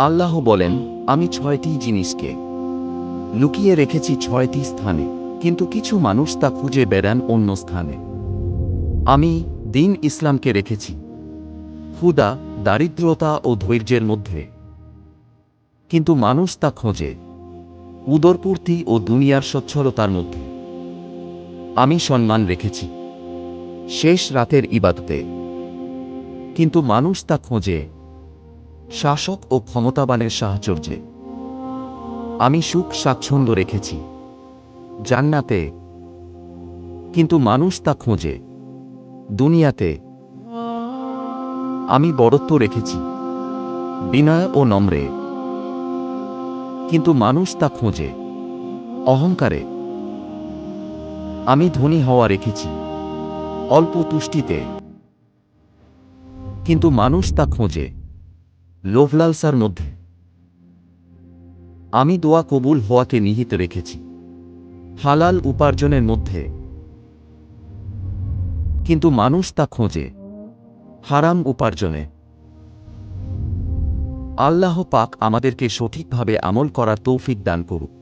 আল্লাহ বলেন, আমি ছয়টি জিনিসকে লুকিয়ে রেখেছি ছয়টি স্থানে, কিন্তু কিছু মানুষ তা খুঁজে বেড়ান অন্য স্থানে। আমি দিন ইসলামকে রেখেছি ক্ষুদা দারিদ্রতা ও ধৈর্যের মধ্যে। কিন্তু মানুষ তা খোঁজে উদরপূর্তি ও দুনিয়ার সচ্ছলতার মধ্যে। আমি সম্মান রেখেছি, শেষ রাতের ইবাদতে। কিন্তু মানুষ তা খোঁজে শাসক ও ক্ষমতাবানের সাহচর্যে আমি সুখ স্বাচ্ছন্দ্য রেখেছি। জান্নাতে। কিন্তু মানুষ তা খোঁজে। দুনিয়াতে। আমি বড়ত্ব রেখেছি। বিনয় ও নম্রে। কিন্তু মানুষ তা খোঁজে। অহংকারে। আমি ধনী হওয়া রেখেছি। অল্প তুষ্টিতে। কিন্তু মানুষ তা খোঁজে। লোভলালসার মধ্যে। আমি দোয়া কবুল হওয়াকে নিহিত রেখেছি। হালাল উপার্জনের মধ্যে। কিন্তু মানুষ তা খোঁজে। হারাম উপার্জনে। আল্লাহ পাক আমাদেরকে সঠিকভাবে আমল করার তৌফিক দান করুক।